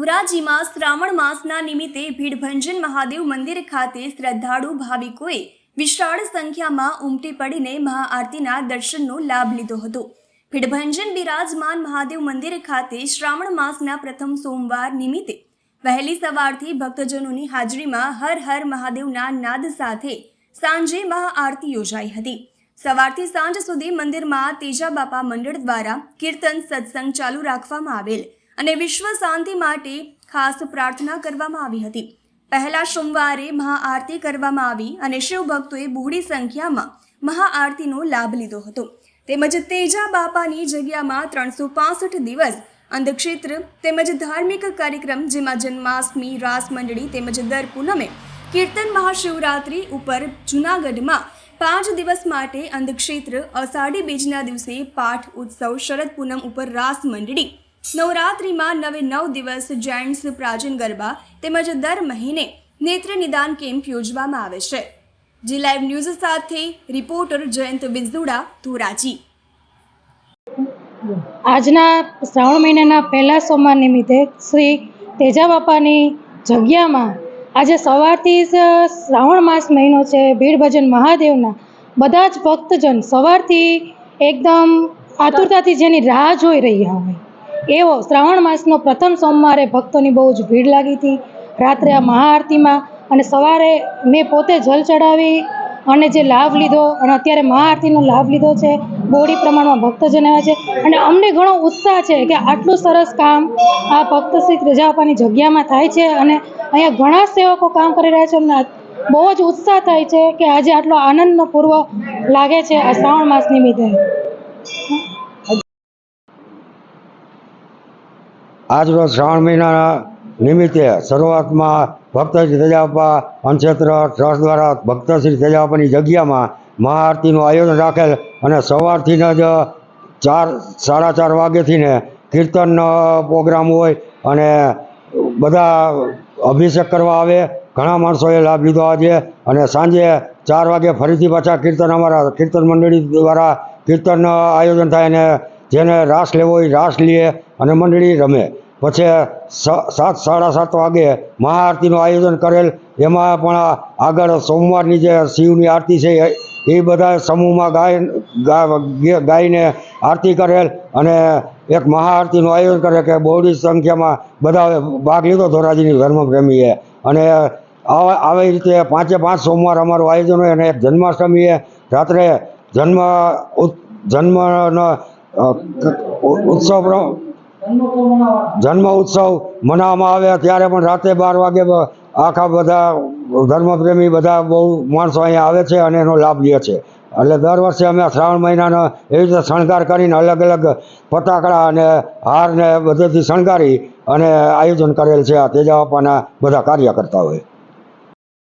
બિરાજીમાં શ્રાવણ માસના નિમિત્તે ભીડભંજન મહાદેવ મંદિર ખાતે શ્રદ્ધાળુ ભાવિકોએ વિશાળ સંખ્યામાં ઉમટી પડીને મહાઆરતીના દર્શનનો લાભ લીધો હતો. ભીડભંજન બિરાજમાન મહાદેવ મંદિર ખાતે શ્રાવણ માસના પ્રથમ સોમવાર નિમિત્તે વહેલી સવારથી ભક્તજનોની હાજરીમાં હર હર મહાદેવના નાદ સાથે સાંજે મહાઆરતી યોજાઈ હતી. સવારથી સાંજ સુધી મંદિરમાં તેજા બાપા મંડળ દ્વારા કીર્તન સત્સંગ ચાલુ રાખવામાં આવેલ. અને વિશ્વ શાંતિ માટે ખાસ પ્રાર્થના કરવામાં આવી હતી. પહેલા સોમવારે મહાઆરતી કરવામાં આવી અને શિવભક્તોએ બહોળી સંખ્યામાં મહાઆરતીનો લાભ લીધો હતો. તેમજ તેજા બાપાની જગ્યામાં ત્રણસો પાસઠ દિવસ અંધક્ષેત્ર તેમજ ધાર્મિક કાર્યક્રમ જેમાં જન્માષ્ટમી, રાસ મંડળી તેમજ દર પૂનમે કીર્તન મહાશિવરાત્રિ ઉપર જૂનાગઢમાં પાંચ દિવસ માટે અંધક્ષેત્ર અષાઢી બીજના દિવસે પાઠ ઉત્સવ, શરદ પૂનમ ઉપર રાસ મંડળી નવરાત્રિમાં નવે નવ દિવસ જેન્ટ્સ પ્રાચીન ગરબા તેમજ દર મહિને નેત્ર નિદાન કેમ્પ યોજવામાં આવે છે. જી લાઈવ ન્યૂઝ સાથે રિપોર્ટર જયંત બિંદુડા, ધોરાજી. આજના શ્રાવણ મહિનાના પહેલા સોમવાર નિમિત્તે શ્રી તેજા બાપાની જગ્યામાં આજે સવારથી જ શ્રાવણ માસ મહિનો છે. ભીડભજન મહાદેવના બધા જ ભક્તજન સવારથી એકદમ આતુરતાથી જેની રાહ જોઈ રહ્યા હોય. એવો શ્રાવણ માસનો પ્રથમ સોમવારે ભક્તોની બહુ જ ભીડ લાગી હતી. રાત્રે આ મહાઆરતીમાં અને સવારે મેં પોતે જલ ચડાવી અને જે લાભ લીધો અને અત્યારે મહાઆરતીનો લાભ લીધો છે, બોડી પ્રમાણમાં ભક્તજન આવ્યા છે અને અમને ઘણો ઉત્સાહ છે કે આટલું સરસ કામ આ ભક્ત શ્રી ત્રેજાબાપાની જગ્યામાં થાય છે અને અહીંયા ઘણા સેવકો કામ કરી રહ્યા છે અમને બહુ જ ઉત્સાહ થાય છે કે આજે આટલો આનંદનો પૂર્વ લાગે છે આ શ્રાવણ માસ નિમિત્તે. આજરોજ શ્રાવણ મહિનાના નિમિત્તે શરૂઆતમાં ભક્ત શ્રી તેજાપા અંક્ષેત્ર ટ્રસ્ટ દ્વારા ભક્ત શ્રી તેજાપાની જગ્યામાં મહાઆરતીનું આયોજન રાખેલ અને સવારથી જ ચાર, સાડા ચાર વાગ્યાથી ને કીર્તનનો પ્રોગ્રામ હોય અને બધા અભિષેક કરવા આવે. ઘણા માણસોએ લાભ લીધો આજે અને સાંજે ચાર વાગે ફરીથી પાછા કીર્તન અમારા કીર્તન મંડળી દ્વારા કીર્તન આયોજન થાય અને જેને રાસ લેવો હોય રાસ લે અને મંડળી રમે. પછી સાત, સાડા સાત વાગે મહાઆરતીનું આયોજન કરેલ. એમાં પણ આગળ સોમવારની જે શિવની આરતી છે, એ- બધા સમૂહમાં ગાય ગાઈને આરતી કરેલ અને એક મહાઆરતીનું આયોજન કરે કે બહોળી સંખ્યામાં બધાએ ભાગ લીધો ધોરાજીની ધર્મપ્રેમીએ. અને આવા રીતે પાંચે પાંચ સોમવાર અમારું આયોજન હોય અને એક જન્માષ્ટમીએ રાત્રે જન્મ જન્મનો ઉત્સવ જન્મ ઉત્સવ મનાવવામાં આવે ત્યારે પણ રાતે બાર વાગે આખા બધા ધર્મપ્રેમી બધા બહુ માણસો અહીંયા આવે છે અને એનો લાભ લે છે. એટલે દર વર્ષે અમે શ્રાવણ મહિનાનો એવી રીતે શણગાર કરીને અલગ અલગ ફટાકડા અને હારને બધેથી શણગારી અને આયોજન કરેલ છે આ તેજાવાપાના બધા કાર્ય કરતા હોય